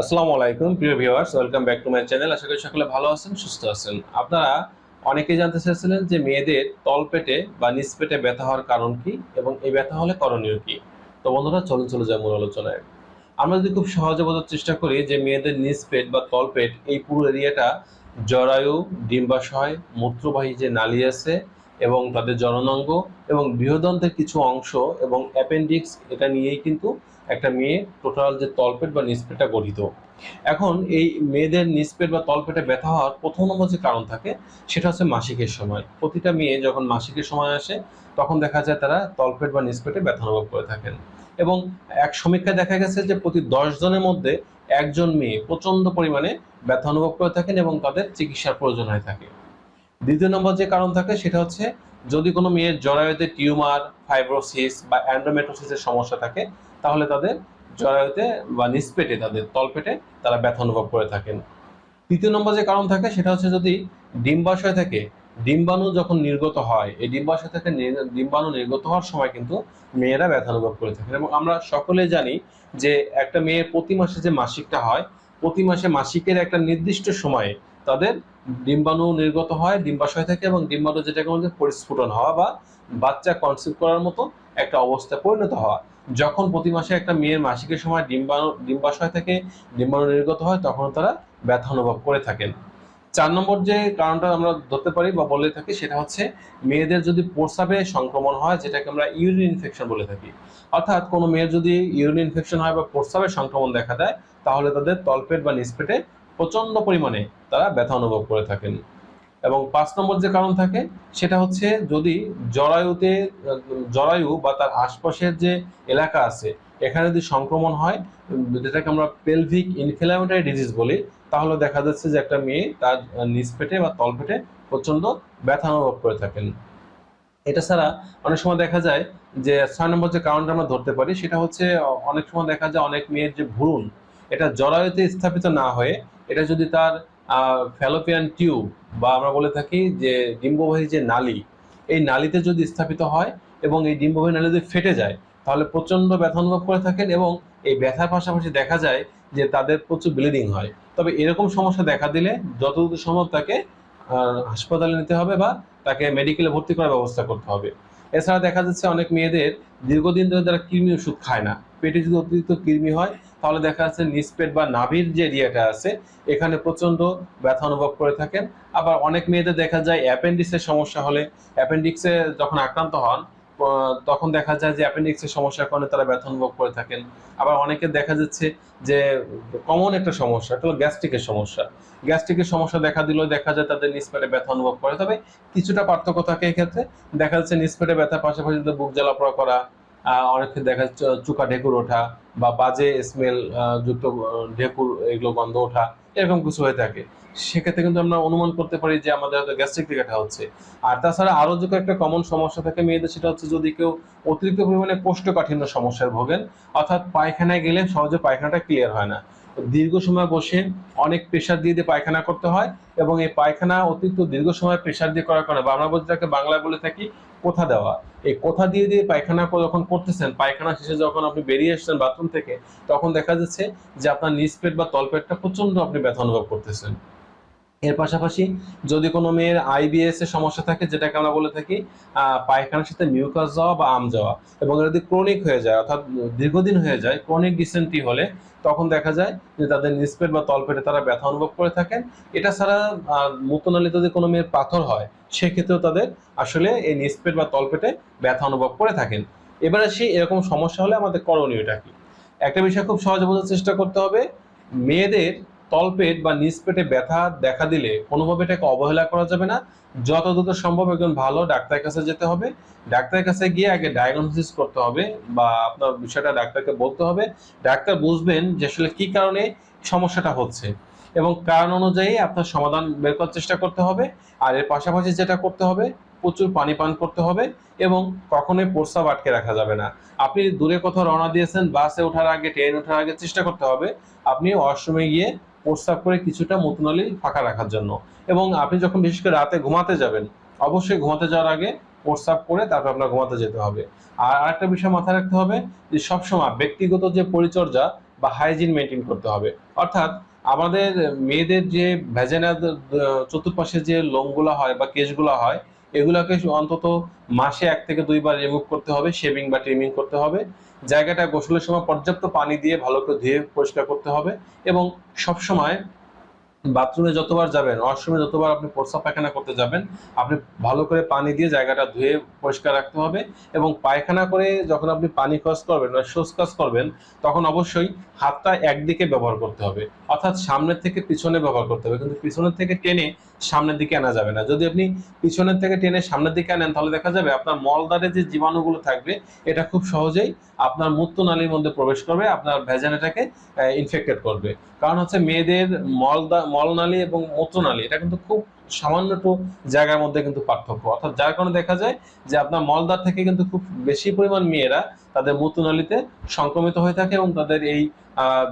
আসসালামু আলাইকুম, প্রিয় viewers welcome back to my channel আশা করি সকলে ভালো আছেন, সুস্থ আছেন। আপনারা অনেকেই জানতে চাইছিলেন যে মেয়েদের তলপেটে বা নিচ পেটে ব্যথা হওয়ার কারণ কি এবং এই ব্যথা হলে করণীয় কি। তো বন্ধুরা, চলুন, চলে যায় মূল আলোচনায়। আমরা যদি খুব সহজে বোঝার চেষ্টা করি যে মেয়েদের নিচ পেট বা তলপেট এই পুরো এরিয়াটা জরায়ু, ডিম্বাশয়, মূত্রবাহী যে নালী আছে এবং তাদের জননাঙ্গ এবং বৃহদন্তের কিছু অংশ এবং অ্যাপেন্ডিক্স এটা নিয়েই কিন্তু একটা মেয়ে টোটাল যে তলপেট বা নিচপেটটা গঠিত। এখন এই মেয়েদের নিচপেট বা তলপেটে ব্যথা হওয়ার প্রথম যে কারণ থাকে, সেটা হচ্ছে মাসিকের সময়। প্রতিটা মেয়ে যখন মাসিকের সময় আসে, তখন দেখা যায় তারা তলপেট বা নিচপেটে ব্যথা অনুভব করে থাকেন। এবং এক সমীক্ষায় দেখা গেছে যে প্রতি দশ জনের মধ্যে একজন মেয়ে প্রচণ্ড পরিমাণে ব্যথা অনুভব করে থাকেন এবং তাদের চিকিৎসার প্রয়োজন হয়ে থাকে। দ্বিতীয় নম্বর যে কারণ থাকে সেটা হচ্ছে যদি কোনো মেয়ের জরায়ুতে টিউমার, ফাইব্রোসিস বা অ্যান্ড্রোমেটোসিসের সমস্যা থাকে, তাহলে তাদের জরায়ুতে বা নিষ্পেটে, তাদের তলপেটে তারা ব্যথা অনুভব করে থাকেন। তৃতীয় নম্বর যে কারণ থাকে সেটা হচ্ছে যদি ডিম্বাশয় থেকে, ডিম্বাণু যখন নির্গত হয়, এই ডিম্বাশয় থেকে ডিম্বাণু নির্গত হওয়ার সময় কিন্তু মেয়েরা ব্যথা অনুভব করে থাকেন। এবং আমরা সকলে জানি যে একটা মেয়ের প্রতি মাসে যে মাসিকটা হয়, প্রতি মাসে মাসিকের একটা নির্দিষ্ট সময়ে তাদের ডিম্বাণু নির্গত হয়, ডিম্বাশয় থেকে এবং ডিম্বাণু যেটাকে বলতে পরিস্ফুটন হওয়া বা বাচ্চা কনসিভ করার মতো একটা অবস্থায় পরিণত হওয়া। যখন প্রতি মাসে একটা মেয়ের মাসিকের সময় ডিম্বাণু, ডিম্বাশয় থেকে ডিম্বাণু নির্গত হয়, তখন তারা ব্যথা অনুভব করে থাকেন। চার নম্বর যে কারণটা আমরা ধরতে পারি বা বলে থাকি, সেটা হচ্ছে মেয়েদের যদি প্রস্রাবে সংক্রমণ হয়, যেটাকে আমরা ইউরিন ইনফেকশন বলে থাকি, অর্থাৎ কোনো মেয়ের যদি ইউরিন ইনফেকশন হয় বা প্রস্রাবে সংক্রমণ দেখা দেয়, তাহলে তাদের তলপেট বা নিচপেটে প্রচণ্ড পরিমাণে তারা ব্যথা অনুভব করে থাকেন। এবং পাঁচ নম্বর যে কারণ থাকে, সেটা হচ্ছে যদি জরায়ুতে, জরায়ু বা তার আশপাশের যে এলাকা আছে, এখানে যদি সংক্রমণ হয়, যেটাকে আমরা পেলভিক ইনফ্লামেটরি ডিজিজ বলি, তাহলে দেখা যাচ্ছে যে একটা মেয়ে তার নিচ পেটে বা তলপেটে প্রচণ্ড ব্যথা অনুভব করে থাকেন। এটা ছাড়া অনেক সময় দেখা যায় যে ছয় নম্বর যে কারণটা আমরা ধরতে পারি, সেটা হচ্ছে অনেক সময় দেখা যায় অনেক মেয়ের যে ভ্রূণ, এটা জরায়ুতে স্থাপিত না হয়ে এটা যদি তার ফ্যালোপিয়ান টিউব বা আমরা বলে থাকি যে ডিম্ববাহী যে নালী, এই নালীতে যদি স্থাপিত হয় এবং এই ডিম্ববাহী নালী যদি ফেটে যায়, তাহলে প্রচণ্ড ব্যথা অনুভব করে থাকেন এবং এই ব্যথার পাশাপাশি দেখা যায় যে তাদের প্রচুর ব্লিডিং হয়। তবে এরকম সমস্যা দেখা দিলে যত সম্ভব তাকে হাসপাতালে নিতে হবে বা তাকে মেডিকেলে ভর্তি করার ব্যবস্থা করতে হবে। এছাড়া দেখা যাচ্ছে অনেক মেয়েদের দীর্ঘদিন ধরে তারা কৃমি ওষুধ খায় না। পেটে যদি অতিরিক্ত কৃমি হয় তাহলে দেখা যাচ্ছে নিচপেট বা নাভির যে এরিয়াটা আছে, এখানে প্রচণ্ড ব্যথা অনুভব করে থাকেন। আবার অনেক মেয়েদের দেখা যায় অ্যাপেন্ডিক্সের সমস্যা হলে, অ্যাপেন্ডিক্সে যখন আক্রান্ত হন তখন দেখা যায় যে অ্যাপেন্ডিক্সের সমস্যার কারণে তারা ব্যথা অনুভব করে থাকেন। আবার অনেকে দেখা যাচ্ছে যে কমন একটা সমস্যা এটা গ্যাস্ট্রিকের সমস্যা। গ্যাস্ট্রিকের সমস্যা দেখা দিলেও দেখা যায় তাদের নিষ্পেটে ব্যথা অনুভব করে। তবে কিছুটা পার্থক্য থাকে এক্ষেত্রে। দেখা যাচ্ছে নিষ্পেটে ব্যথার পাশাপাশি বুক জ্বালাপোড়া করা আহ, ক্ষেত্রে দেখা যাচ্ছে চুকা ঢেকুর ওঠা বা বাজে স্মেল যুক্ত ঢেকুর এগুলো গন্ধ ওঠা এরকম কিছু হয়ে থাকে। সেক্ষেত্রে কিন্তু আমরা অনুমান করতে পারি যে আমাদের হয়তো গ্যাস্ট্রিক লেখাটা হচ্ছে। আর তাছাড়া আরও যে একটা কমন সমস্যা থাকে মেয়েদের সেটা হচ্ছে যদি কেউ অতিরিক্ত পরিমাণে কোষ্ঠকাঠিন্য সমস্যায় ভোগেন অর্থাৎ পায়খানায় গেলে সহজে পায়খানাটা ক্লিয়ার হয় না। দীর্ঘ সময় বসে অনেক প্রেশার দিয়ে দিয়ে পায়খানা করতে হয় এবং এই পায়খানা অতিরিক্ত দীর্ঘ সময় প্রেশার দিয়ে করার কারণে বা আমরা বলতে তাকে বাংলায় বলে থাকি কোথা দেওয়া। এই কোথা দিয়ে দিয়ে পায়খানা যখন করতেছেন, পায়খানা শেষে যখন আপনি বেরিয়ে আসছেন বাথরুম থেকে, তখন দেখা যাচ্ছে যে আপনার নিচ পেট বা তলপেটটা প্রচণ্ড আপনি ব্যথা অনুভব করতেছেন। এর পাশাপাশি যদি কোনো মেয়ের আইবিএস এর সমস্যা থাকে যেটাকে আমরা বলে থাকি পায়খানার সাথে মিউকাস যাওয়া বা আম যাওয়া এবং যদি ক্রনিক হয়ে যায় অর্থাৎ দীর্ঘদিন হয়ে যায় ক্রনিক ডিসেন্ট্রি হলে তখন দেখা যায় যে তাদের নিষ্পেট বা তলপেটে তারা ব্যথা অনুভব করে থাকেন। এটা ছাড়া আহ, মূত্রনালীতে যদি কোনো মেয়ের পাথর হয় সেক্ষেত্রেও তাদের আসলে এই নিষ্পেট বা তলপেটে ব্যথা অনুভব করে থাকেন। এবার আসি এরকম সমস্যা হলে আমাদের করণীয়টা কি? একটা বিষয় খুব সহজে বোঝার চেষ্টা করতে হবে মেয়েদের তলপেট বা নিচ পেটে ব্যথা দেখা দিলে কোনোভাবে এটাকে অবহেলা করা যাবে না। যত দ্রুত সম্ভব একজন ভালো ডাক্তারের কাছে যেতে হবে। ডাক্তারের কাছে গিয়ে আগে ডায়াগনোসিস করতে হবে বা আপনার বিষয়টা ডাক্তারকে বলতে হবে। ডাক্তার বুঝবেন যে আসলে কি কারণে সমস্যাটা হচ্ছে এবং কারণ অনুযায়ী আপনার সমাধান বের করার চেষ্টা করতে হবে। আর এর পাশাপাশি যেটা করতে হবে, প্রচুর পানি পান করতে হবে এবং কখনোই প্রস্রাব আটকে রাখা যাবে না। আপনি দূরে কোথাও রওনা দিয়েছেন, বাসে ওঠার আগে, ট্রেন ওঠার আগে চেষ্টা করতে হবে। আপনি ওয়াশরুমে গিয়ে প্রস্রাব করে কিছুটা মতনালি ফাঁকা রাখার জন্য। এবং আপনি যখন বিশেষ করে রাতে ঘুমাতে যাবেন, অবশ্যই ঘুমাতে যাওয়ার আগে প্রস্রাব করে তারপর আপনার ঘুমাতে যেতে হবে। আর আরেকটা বিষয় মাথায় রাখতে হবে যে সবসময় ব্যক্তিগত যে পরিচর্যা বা হাইজিন মেনটেন করতে হবে। অর্থাৎ আমাদের মেয়েদের যে ভ্যাজানা চতুর্পাশে যে লোমগুলো হয় বা কেশগুলো হয়, এগুলোকে অন্তত মাসে এক থেকে দুইবার রিমুভ করতে হবে শেভিং বা ট্রিমিং করতে হবে। জায়গাটা গোসলের সময় পর্যাপ্ত পানি দিয়ে ভালো করে ধুয়ে পরিষ্কার করতে হবে এবং সবসময় বাথরুমে যতবার যাবেন, ওয়াশরুমে যতবার আপনি প্রস্রাব পায়খানা করতে যাবেন, আপনি ভালো করে পানি দিয়ে জায়গাটা ধুয়ে পরিষ্কার রাখতে হবে এবং পায়খানা করে যখন আপনি পানি ক্রস করবেন বা শোষ ক্রস করবেন, তখন অবশ্যই হাতটা একদিকে ব্যবহার করতে হবে। অর্থাৎ সামনের থেকে পিছনে ব্যবহার করতে হবে। কিন্তু পিছনের থেকে টেনে সামনের দিকে আনা যাবে না। যদি আপনি পিছনের থেকে টেনে সামনের দিকে আনেন, তাহলে দেখা যাবে আপনার মলদারে যে জীবাণুগুলো থাকবে, এটা খুব সহজেই আপনার মূত্রনালীর মধ্যে প্রবেশ করবে, আপনার ভেজানাটাকে ইনফেক্টেড করবে। কারণ হচ্ছে মেয়েদের মলদা, মলনালী এবং মূত্রনালী, এটা কিন্তু খুব সামান্য একটু জায়গার মধ্যে কিন্তু পার্থক্য। অর্থাৎ যার কারণে দেখা যায় যে আপনার মলদার থেকে কিন্তু খুব বেশি পরিমাণ মেয়েরা তাদের মূত্রনালীতে সংক্রমিত হয়ে থাকে এবং তাদের এই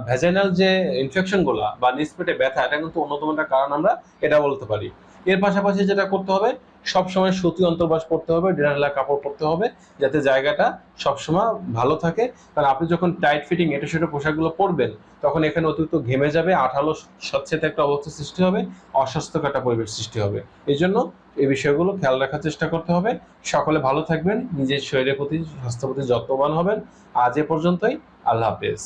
ভ্যাজাইনাল যে ইনফেকশনগুলা বা নিষ্পেটে ব্যথা, এটা কিন্তু অন্যতম একটা কারণ আমরা এটা বলতে পারি। এর পাশাপাশি যেটা করতে হবে সবসময় সুতি অন্তর্বাস পড়তে হবে ডেনালা কাপড় পরতে হবে, যাতে জায়গাটা সবসময় ভালো থাকে। কারণ আপনি যখন টাইট ফিটিং এটা সেটা পোশাকগুলো পরবেন, তখন এখানে অতিরিক্ত ঘেমে যাবে, আঠালো স্বচ্ছতে একটা অবস্থা সৃষ্টি হবে, অস্বাস্থ্যকর একটা পরিবেশ সৃষ্টি হবে। এই জন্য এই বিষয়গুলো খেয়াল রাখার চেষ্টা করতে হবে। সকলে ভালো থাকবেন, নিজের শরীরের প্রতি, স্বাস্থ্যের প্রতি যত্নবান হবেন। আজ এ পর্যন্তই, আল্লাহ হাফেজ।